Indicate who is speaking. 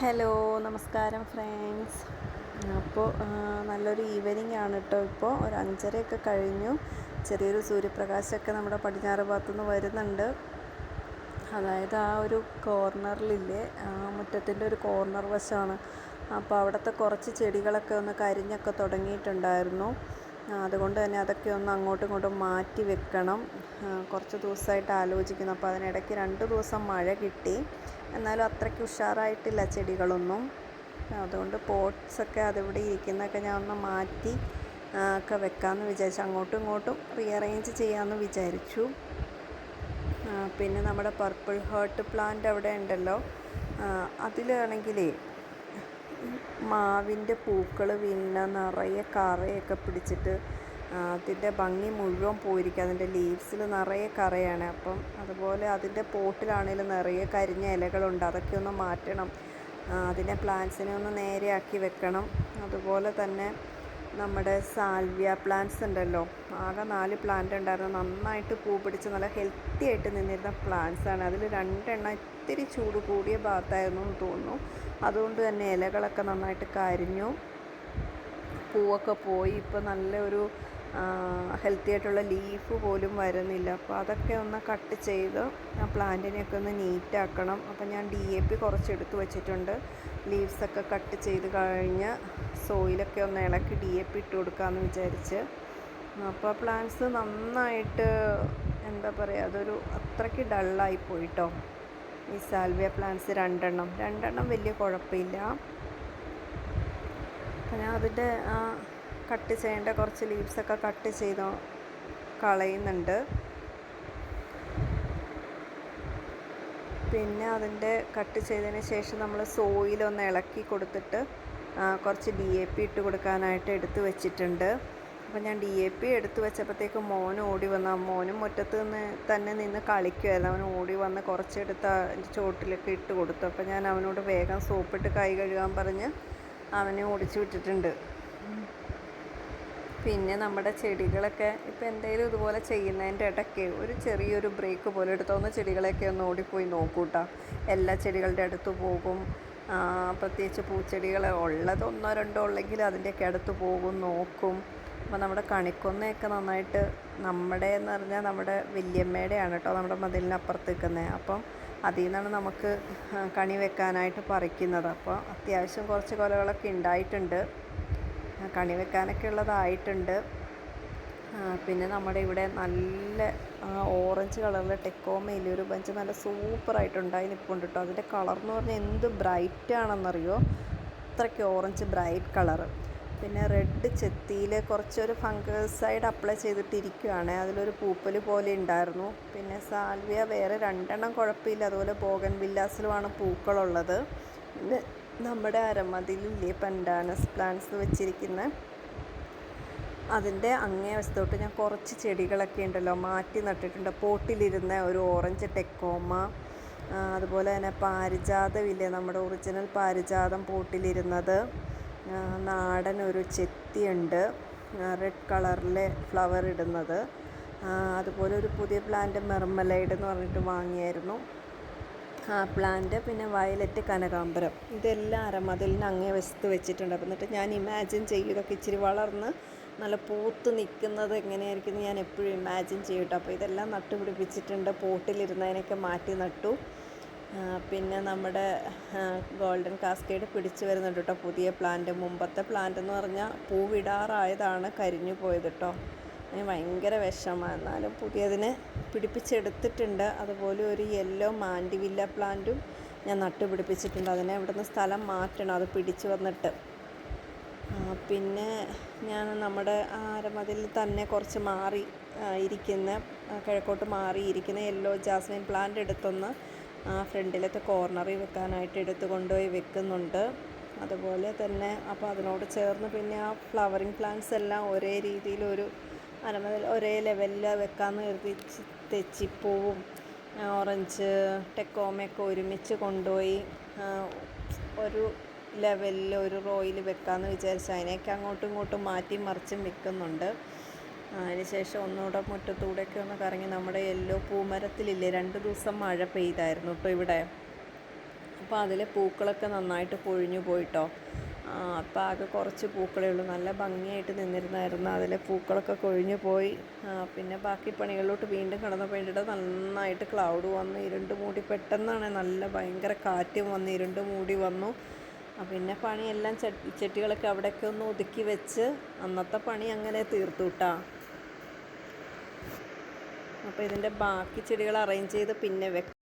Speaker 1: Hello നമസ്കാരം friends. അപ്പോൾ നല്ലൊരു ഈവനിങ് ആണ് കേട്ടോ ഇപ്പോൾ ഒരു അഞ്ചരയൊക്കെ കഴിഞ്ഞു. ചെറിയൊരു സൂര്യപ്രകാശമൊക്കെ നമ്മുടെ പടിഞ്ഞാറ് ഭാഗത്തുനിന്ന് വരുന്നുണ്ട്. അതായത് ആ ഒരു കോർണറിലില്ലേ ആ മുറ്റത്തിന്റെ ഒരു കോർണർ വശമാണ്. അപ്പോൾ അവിടുത്തെ കുറച്ച് ചെടികളൊക്കെ ഒന്ന് കരിഞ്ഞൊക്കെ തുടങ്ങിയിട്ടുണ്ടായിരുന്നു. അതുകൊണ്ട് തന്നെ അതൊക്കെ ഒന്ന് അങ്ങോട്ടും ഇങ്ങോട്ടും മാറ്റി വെക്കണം. കുറച്ച് ദിവസമായിട്ട് ആലോചിക്കുന്നു. അപ്പോൾ അതിനിടയ്ക്ക് രണ്ട് ദിവസം മഴ കിട്ടി. എന്നാലും അത്രയ്ക്ക് ഉഷാറായിട്ടില്ല ചെടികളൊന്നും. അതുകൊണ്ട് പോട്ട്സൊക്കെ അതിവിടെ ഇരിക്കുന്നതൊക്കെ ഞാൻ ഒന്ന് മാറ്റി ഒക്കെ വെക്കാമെന്ന് വിചാരിച്ചു. അങ്ങോട്ടും ഇങ്ങോട്ടും റീഅറേഞ്ച് ചെയ്യാമെന്ന് വിചാരിച്ചു. പിന്നെ നമ്മുടെ പർപ്പിൾ ഹേർട്ട് പ്ലാന്റ് അവിടെ ഉണ്ടല്ലോ. അതിലാണെങ്കിലേ മാവിന്റെ പൂക്കൾ പിന്നെ നിറയെ കറയൊക്കെ പിടിച്ചിട്ട് അതിന്റെ ഭംഗി മുഴുവൻ പോയിരിക്കുക അതിന്റെ ലീവ്സിൽ നിറയെ കറയാണ്. അപ്പം അതുപോലെ അതിന്റെ പോട്ടിലാണെങ്കിലും നിറയെ കരിഞ്ഞ ഇലകളുണ്ട്. അതൊക്കെ ഒന്ന് മാറ്റണം. അതിനെ പ്ലാന്റ്സിനെ ഒന്ന് നേരെയാക്കി വെക്കണം. അതുപോലെ തന്നെ നമ്മുടെ സാൽവിയ പ്ലാന്റ്സ് ഉണ്ടല്ലോ. ആകെ നാല് പ്ലാന്റ് ഉണ്ടായിരുന്നു. നന്നായിട്ട് പൂ പിടിച്ച് നല്ല ഹെൽത്തി ആയിട്ട് നിന്നിരുന്ന പ്ലാന്റ്സ് ആണ്. അതിൽ രണ്ടെണ്ണം ഇത്തിരി ചൂട് കൂടിയ ഭാഗത്തായിരുന്നു എന്ന് തോന്നുന്നു. അതുകൊണ്ട് തന്നെ ഇലകളൊക്കെ നന്നായിട്ട് കരിഞ്ഞു. പൂവൊക്കെ പോയി. ഇപ്പോൾ നല്ലൊരു ഹെൽത്തി ആയിട്ടുള്ള ലീഫ് പോലും വരുന്നില്ല. അപ്പോൾ അതൊക്കെ ഒന്ന് കട്ട് ചെയ്ത് ആ പ്ലാന്റിനെയൊക്കെ ഒന്ന് നീറ്റാക്കണം അപ്പോൾ ഞാൻ ഡി എ പി കുറച്ച് എടുത്തു വെച്ചിട്ടുണ്ട്. ലീവ്സൊക്കെ കട്ട് ചെയ്ത് കഴിഞ്ഞ് സോയിലൊക്കെ ഒന്ന് ഇളക്കി ഡി എ പി ഇട്ട് കൊടുക്കാമെന്ന് വിചാരിച്ച്. അപ്പോൾ പ്ലാന്റ്സ് നന്നായിട്ട് എന്താ പറയുക അതൊരു അത്രയ്ക്ക് ഡള്ളായി പോയിട്ടോ. ഈ സാൽവിയ പ്ലാന്റ്സ് രണ്ടെണ്ണം. രണ്ടെണ്ണം വലിയ കുഴപ്പമില്ല. ഞാൻ അതിന്റെ കട്ട് ചെയ്യേണ്ട കുറച്ച് ലീവ്സൊക്കെ കട്ട് ചെയ്തോ കളയുന്നുണ്ട്. പിന്നെ അതിന്റെ കട്ട് ചെയ്തതിന് ശേഷം നമ്മൾ സോയിലൊന്ന് ഇളക്കി കൊടുത്തിട്ട് കുറച്ച് ഡി എ പി ഇട്ട് കൊടുക്കാനായിട്ട് എടുത്ത് വെച്ചിട്ടുണ്ട്. അപ്പോൾ ഞാൻ ഡി എ പി എടുത്ത് വെച്ചപ്പോഴത്തേക്ക് മോൻ ഓടി വന്നു. മോനും മുറ്റത്ത് നിന്ന് തന്നെ നിന്ന് കളിക്കുമായിരുന്നു അവൻ ഓടി വന്ന് കുറച്ചെടുത്ത് ചോട്ടിലൊക്കെ ഇട്ട് കൊടുത്തു. അപ്പോൾ ഞാൻ അവനോട് വേഗം സോപ്പിട്ട് കൈ കഴുകാൻ പറഞ്ഞ് അവനെ ഓടിച്ചു വിട്ടിട്ടുണ്ട്. പിന്നെ നമ്മുടെ ചെടികളൊക്കെ ഇപ്പോൾ എന്തെങ്കിലും ഇതുപോലെ ചെയ്യുന്നതിന്റെ ഇടയ്ക്ക് ഒരു ചെറിയൊരു ബ്രേക്ക് പോലെ എടുത്തോന്ന് ചെടികളെയൊക്കെ ഒന്ന് ഓടിപ്പോയി നോക്കൂട്ടാ. എല്ലാ ചെടികളുടെ അടുത്ത് പോകും. പ്രത്യേകിച്ച് പൂച്ചെടികൾ ഉള്ളത് ഒന്നോ രണ്ടോ ഉള്ളെങ്കിൽ അതിന്റെയൊക്കെ അടുത്ത് പോകും നോക്കും. അപ്പോൾ നമ്മുടെ കണിക്കൊന്നയൊക്കെ നന്നായിട്ട് നമ്മുടെ എന്ന് പറഞ്ഞാൽ നമ്മുടെ വല്യമ്മയുടെയാണ് കേട്ടോ നമ്മുടെ മതിലിനപ്പുറത്ത് നിൽക്കുന്നത് അപ്പം അതിൽ നിന്നാണ് നമുക്ക് കണി വെക്കാനായിട്ട് പറിക്കുന്നത്. അപ്പോൾ അത്യാവശ്യം കുറച്ച് കൊലകളൊക്കെ ഉണ്ടായിട്ടുണ്ട്. കണി വെക്കാനൊക്കെ ഉള്ളതായിട്ടുണ്ട്. പിന്നെ നമ്മുടെ ഇവിടെ നല്ല ഓറഞ്ച് കളറിലെ ടെക്കോമയിൽ ഒരു ബഞ്ച് നല്ല സൂപ്പറായിട്ടുണ്ടായി നിൽപ്പുണ്ട് കേട്ടോ അതിന്റെ കളർ എന്ന് പറഞ്ഞാൽ എന്ത് ബ്രൈറ്റ് ആണെന്നറിയോ? അത്രയ്ക്ക് ഓറഞ്ച് ബ്രൈറ്റ് കളർ പിന്നെ റെഡ് ചെത്തിയിൽ കുറച്ചൊരു ഫംഗസൈഡ് അപ്ലൈ ചെയ്തിട്ടിരിക്കുകയാണ് അതിലൊരു പൂപ്പൽ പോലെ ഉണ്ടായിരുന്നു. പിന്നെ സാൽവിയ വേറെ രണ്ടെണ്ണം കുഴപ്പമില്ല. അതുപോലെ ബോഗൻ വില്ലാസിലുമാണ് പൂക്കളുള്ളത്. പിന്നെ നമ്മുടെ അരമതിലില്ലേ പെൻഡാനസ് പ്ലാന്റ്സ് വെച്ചിരിക്കുന്ന അതിന്റെ അങ്ങേ വശത്തോട്ട് ഞാൻ കുറച്ച് ചെടികളൊക്കെ ഉണ്ടല്ലോ മാറ്റി നട്ടിട്ടുണ്ട്. പോട്ടിലിരുന്ന ഒരു ഓറഞ്ച് ടെക്കോമ അതുപോലെ തന്നെ പാരിജാതമില്ലേ നമ്മുടെ ഒറിജിനൽ പാരിജാതം പോട്ടിലിരുന്നത്. നാടൻ ഒരു ചെത്തിയുണ്ട് റെഡ് കളറിലെ ഫ്ലവർ ഇടുന്നത്. അതുപോലെ ഒരു പുതിയ പ്ലാന്റ് മെർമലൈഡ് എന്ന് പറഞ്ഞിട്ട് വാങ്ങിയായിരുന്നു. പ്ലാന്റ് പിന്നെ വയലറ്റ് കനകാംബരം. ഇതെല്ലാം അരമതിലിന് അങ്ങേ വശത്ത് വെച്ചിട്ടുണ്ട്. അപ്പം എന്നിട്ട് ഞാൻ ഇമാജിൻ ചെയ്യും. ഇതൊക്കെ ഇച്ചിരി വളർന്ന് നല്ല പൂത്ത് നിൽക്കുന്നത് എങ്ങനെയായിരിക്കും എന്ന് ഞാൻ എപ്പോഴും ഇമാജിൻ ചെയ്യും അപ്പോൾ ഇതെല്ലാം നട്ടുപിടിപ്പിച്ചിട്ടുണ്ട്. പോട്ടിലിരുന്നതിനൊക്കെ മാറ്റി നട്ടു. പിന്നെ നമ്മുടെ ഗോൾഡൻ കാസ്കേഡ് പിടിച്ചു വരുന്നുണ്ട് കേട്ടോ. പുതിയ പ്ലാന്റ് മുമ്പത്തെ പ്ലാന്റ് എന്ന് പറഞ്ഞാൽ പൂവിടാറായതാണ് കരിഞ്ഞു പോയത് കേട്ടോ. അതിന് ഭയങ്കര വിഷമമാണ്. എന്നാലും പുതിയതിനെ പിടിപ്പിച്ചെടുത്തിട്ടുണ്ട്. അതുപോലെ ഒരു യെല്ലോ മാൻഡിവില്ല പ്ലാന്റും ഞാൻ നട്ടുപിടിപ്പിച്ചിട്ടുണ്ട് അതിനെ ഇവിടുന്ന് സ്ഥലം മാറ്റണം. അത് പിടിച്ചു വന്നിട്ട്. പിന്നെ ഞാൻ നമ്മുടെ ആരമതിൽ തന്നെ കുറച്ച് മാറി ഇരിക്കുന്ന കിഴക്കോട്ട് മാറി ഇരിക്കുന്ന യെല്ലോ ജാസ്മിൻ പ്ലാന്റ് എടുത്തൊന്ന് ആ, ഫ്രണ്ടിലത്തെ കോർണറിൽ വെക്കാനായിട്ട് എടുത്തു കൊണ്ടുപോയി വെക്കുന്നുണ്ട്. അതുപോലെ തന്നെ അപ്പോൾ അതിനോട് ചേർന്ന് പിന്നെ ആ ഫ്ലവറിങ് പ്ലാന്റ്സ് എല്ലാം ഒരേ രീതിയിലൊരു അരമതിൽ ഒരേ ലെവലിൽ വെക്കാമെന്ന് കരുതി തെച്ചിപ്പൂവും ഓറഞ്ച് ടെക്കോമയൊക്കെ ഒരുമിച്ച് കൊണ്ടുപോയി ഒരു ലെവലിൽ ഒരു റോയിൽ വെക്കാമെന്ന് വിചാരിച്ചു. അതിനെയൊക്കെ അങ്ങോട്ടും ഇങ്ങോട്ടും മാറ്റി മറിച്ചും വെക്കുന്നുണ്ട്. അതിന് ശേഷം ഒന്നുകൂടെ മുറ്റത്തൂടെയൊക്കെ ഒന്ന് കറങ്ങി നമ്മുടെ യെല്ലോ പൂമരത്തിലില്ലേ രണ്ട് ദിവസം മഴ പെയ്തായിരുന്നു ഇപ്പോൾ ഇവിടെ. അപ്പോൾ അതിലെ പൂക്കളൊക്കെ നന്നായിട്ട് പൊഴിഞ്ഞു പോയിട്ടോ. അപ്പോൾ ആകെ കുറച്ച് പൂക്കളേ ഉള്ളൂ. നല്ല ഭംഗിയായിട്ട് നിന്നിരുന്നായിരുന്നു. അതിലെ പൂക്കളൊക്കെ കൊഴിഞ്ഞു പോയി. പിന്നെ ബാക്കി പണികളിലോട്ട് വീണ്ടും കടന്നപ്പോൾ വേണ്ടിയിട്ട് നന്നായിട്ട് ക്ലൗഡ് വന്ന്. ഇരുണ്ട് മൂടി പെട്ടെന്നാണ് നല്ല ഭയങ്കര കാറ്റും വന്ന് ഇരുണ്ട് മൂടി വന്നു. പിന്നെ പണിയെല്ലാം ചട്ടി ചെട്ടികളൊക്കെ അവിടെയൊക്കെ ഒന്ന് ഒതുക്കി വെച്ച് അന്നത്തെ പണി അങ്ങനെ തീർത്തു കിട്ടാം അപ്പോൾ ഇതിന്റെ ബാക്കി ചെടികൾ അറേഞ്ച് ചെയ്ത് പിന്നെ വെക്കാം